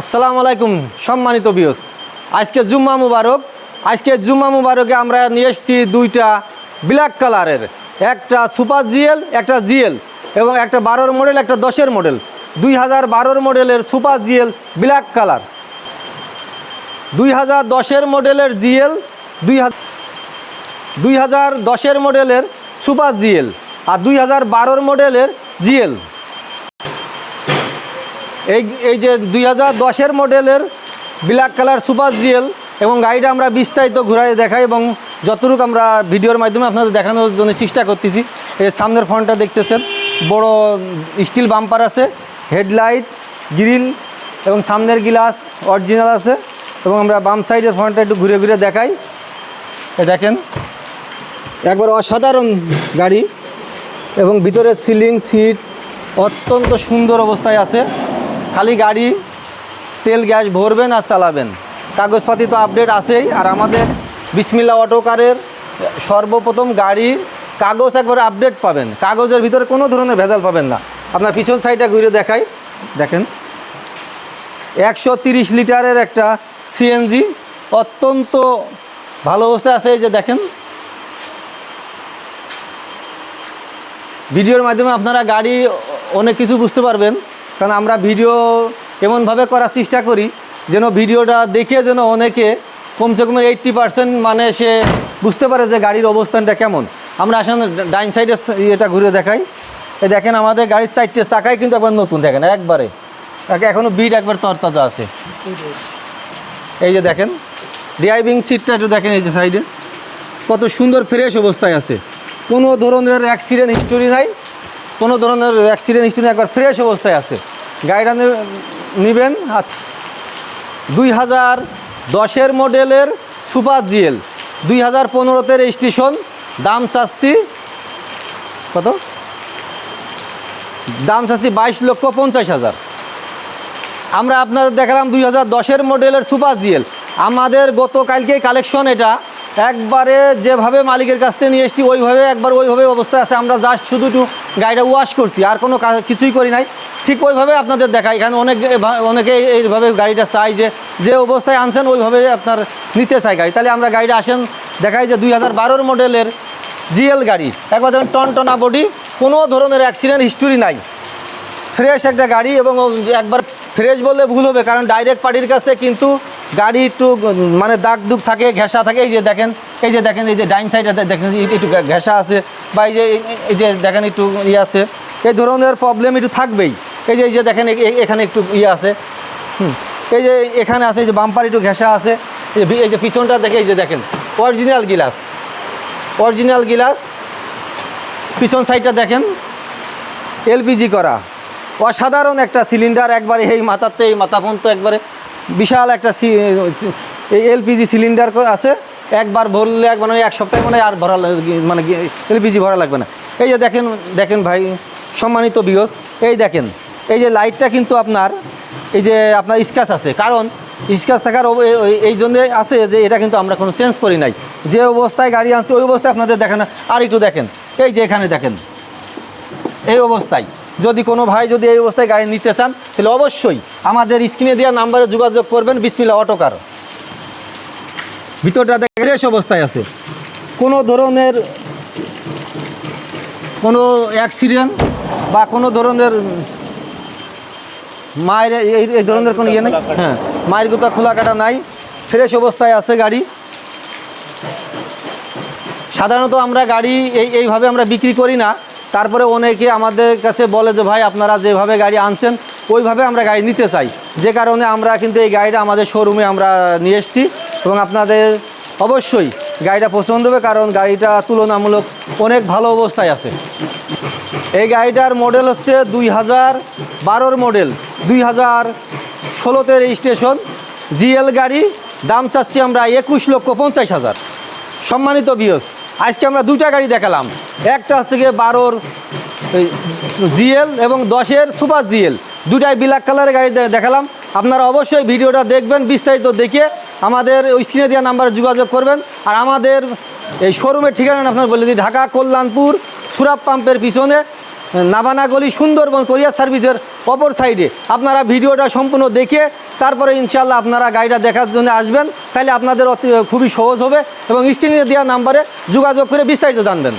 আসসালামু আলাইকুম, সম্মানিত বিয়স আজকে জুম্মা মুবারক। আজকে জুম্মা মুবারকে আমরা নিয়ে এসেছি দুইটা ব্ল্যাক কালারের একটা সুপার জিএল একটা জিএল এবং একটা বারোর মডেল একটা দশের মডেল দুই হাজার বারোর মডেলের সুপার জিএল ব্ল্যাক কালার দুই হাজার দশের মডেলের জিএল দুই হাজার দুই হাজার দশের মডেলের সুপার জিএল আর দুই হাজার বারোর মডেলের জিএল এই এই যে দুই হাজার দশের মডেলের ব্ল্যাক কালার সুপার জিএল এবং গাড়িটা আমরা বিস্তারিত ঘুরাই দেখাই এবং যতটুকু আমরা ভিডিওর মাধ্যমে আপনাদের দেখানোর জন্য চেষ্টা করতেছি, এই সামনের ফ্রন্টটা দেখতেছেন, বড় স্টিল বাম্পার আছে হেডলাইট গ্রিল এবং সামনের গ্লাস অরিজিনাল আছে এবং আমরা বাম সাইডের ফ্রন্টটা একটু ঘুরে ঘুরে দেখাই। এ দেখেন, একবার অসাধারণ গাড়ি এবং ভিতরে সিলিং সিট অত্যন্ত সুন্দর অবস্থায় আছে। খালি গাড়ি, তেল, গ্যাস ভরবেন আর চালাবেন। কাগজপাতি তো আপডেট আছেই। আর আমাদের বিসমিল্লা অটোকারের সর্বপ্রথম গাড়ি, কাগজ একবার আপডেট পাবেন। কাগজের ভিতরে কোনো ধরনের ভেজাল পাবেন না। আপনার পিছন সাইডটা ঘুরে দেখাই। দেখেন, একশো লিটারের একটা সিএনজি অত্যন্ত ভালো অবস্থায় আছে। এই যে দেখেন, ভিডিওর মাধ্যমে আপনারা গাড়ি অনেক কিছু বুঝতে পারবেন। কারণ আমরা ভিডিও এমনভাবে করার চেষ্টা করি যেন ভিডিওটা দেখে যেন অনেকে কমসে কম এইট্টি পার্সেন্ট মানে সে বুঝতে পারে যে গাড়ির অবস্থানটা কেমন। আমরা আসলে ডাইন সাইডে এটা ঘুরে দেখাই। এ দেখেন আমাদের গাড়ির চারটে চাকাই কিন্তু একবার নতুন, দেখেন একবারে। একে এখনও বিট একবার তরতাজা আছে। এই যে দেখেন ড্রাইভিং সিটটা একটু দেখেন এই যে সাইডে। কত সুন্দর ফ্রেশ অবস্থায় আছে। কোনো ধরনের অ্যাক্সিডেন্ট হিস্টোরি নাই। কোনো ধরনের অ্যাক্সিডেন্ট হিস্টোরি একবার ফ্রেশ অবস্থায় আছে। গাড়িটা নেবেন আচ্ছা দুই হাজার দশের মডেলের সুপার জিএল, দুই হাজার পনেরোতে রেজিস্ট্রেশন দাম চাচ্ছি কত? দাম চাচ্ছি বাইশ লক্ষ পঞ্চাশ হাজার। আমরা আপনাদের দেখালাম দুই হাজার দশের মডেলের সুপার জিএল। আমাদের গতকালকেই কালেকশন এটা। একবারে যেভাবে মালিকের কাছ থেকে নিয়ে এসেছি, ওইভাবে একবার ওইভাবে অবস্থায় আছে। আমরা জাস্ট শুধু একটু গাড়িটা ওয়াশ করছি, আর কোনো কিছুই করি নাই। ঠিক ওইভাবে আপনাদের দেখাই। এখানে অনেক অনেকে এইভাবে গাড়িটা চাই যে যে অবস্থায় আনছেন, ওইভাবে আপনার নিতে চাই গাড়ি। তাহলে আমরা গাড়িটা আসেন, দেখাই যে দুই হাজার মডেলের জিএল গাড়ি। একবার দেখেন টন টনা বডি কোনো ধরনের অ্যাক্সিডেন্ট হিস্টোরি নাই। ফ্রেশ একটা গাড়ি এবং একবার ফ্রেশ বললে ভুল হবে কারণ ডাইরেক্ট পার্টির কাছে কিন্তু গাড়ি একটু মানে দাগ দুগ থাকে ঘেঁষা থাকে এই যে দেখেন এই যে দেখেন এই যে ডাইন সাইডে দেখেন একটু ঘেঁষা আছে বা এই যে এই- যে দেখেন একটু ইয়ে আছে এই ধরনের প্রবলেম একটু থাকবেই এই যে এই যে দেখেন এখানে একটু ইয়ে আছে হুম এই যে এখানে আছে এই যে বাম্পার একটু ঘেঁষা আছে এই যে পিছনটা দেখে এই যে দেখেন অরিজিনাল গিলাস অরিজিনাল গিলাস পিছন সাইডটা দেখেন এলপিজি করা অসাধারণ একটা সিলিন্ডার, একবারে এই মাথাতে, এই মাথা পর্যন্ত একবারে বিশাল একটা এই এলপিজি সিলিন্ডার আছে। একবার ভরলে একবার এক সপ্তাহে মানে আর ভরা মানে এলপিজি ভরা লাগবে না। এই যে দেখেন দেখেন ভাই, সম্মানিত বিয়স এই দেখেন, এই যে লাইটটা কিন্তু আপনার, এই যে আপনার স্ক্যাচ আছে। কারণ স্ক্যাচ থাকার এই জন্যে আছে যে এটা কিন্তু আমরা কোনো চেঞ্জ করি নাই। যে অবস্থায় গাড়ি আনছে, ওই অবস্থায় আপনাদের দেখেন, আর একটু দেখেন, এই যে এখানে দেখেন, এই অবস্থায়। যদি কোনো ভাই যদি এই অবস্থায় গাড়ি নিতে চান, তাহলে অবশ্যই আমাদের স্ক্রিনে দেওয়া নাম্বারে যোগাযোগ করবেন বিসমিল্লা অটোকার ভিতরটা দেখে ফ্রেশ অবস্থায় আছে। কোনো ধরনের কোনো অ্যাক্সিডেন্ট বা কোনো ধরনের মায়ের এই ধরনের কোনো ইয়ে নেই? হ্যাঁ মায়ের গুতা খোলা কাটা নাই। ফ্রেশ অবস্থায় আছে গাড়ি। সাধারণত আমরা গাড়ি এই এইভাবে আমরা বিক্রি করি না। তারপরে অনেকে আমাদের কাছে বলে যে, ভাই, আপনারা যেভাবে গাড়ি আনছেন, ওইভাবে আমরা গাড়ি নিতে চাই। যে কারণে আমরা কিন্তু এই গাড়িটা আমাদের শোরুমে আমরা নিয়ে এসেছি এবং আপনাদের অবশ্যই গাড়িটা পছন্দ হবে কারণ গাড়িটা তুলনামূলক অনেক ভালো অবস্থায় আছে। এই গাড়িটার মডেল হচ্ছে দুই হাজার বারোর মডেল দুই হাজার ষোলোতে রেজিস্ট্রেশন জিএল গাড়ি, দাম চাচ্ছি আমরা একুশ লক্ষ পঞ্চাশ হাজার। সম্মানিত বিয়স আজকে আমরা দুইটা গাড়ি দেখালাম। একটা হচ্ছে গিয়ে বারোর জিএল এবং দশের সুপার জিএল। দুটাই ব্ল্যাক কালারের গাড়ি দেখালাম। আপনারা অবশ্যই ভিডিওটা দেখবেন, বিস্তারিত দেখে আমাদের ওই স্ক্রিনে দেওয়া নাম্বারে যোগাযোগ করবেন। আর আমাদের এই শোরুমের ঠিকানা আপনার বলে দিই, ঢাকা, কল্যাণপুর সুরাব পাম্পের পিছনে, নাবানা গলি, সুন্দরবন, কোরিয়ার সার্ভিসের অপর সাইডে আপনারা ভিডিওটা সম্পূর্ণ দেখে তারপরে ইনশাল্লাহ আপনারা গাড়িটা দেখার জন্য আসবেন। তাহলে আপনাদের অতি খুবই সহজ হবে এবং স্ক্রিনে দেওয়া নাম্বারে যোগাযোগ করে বিস্তারিত জানবেন।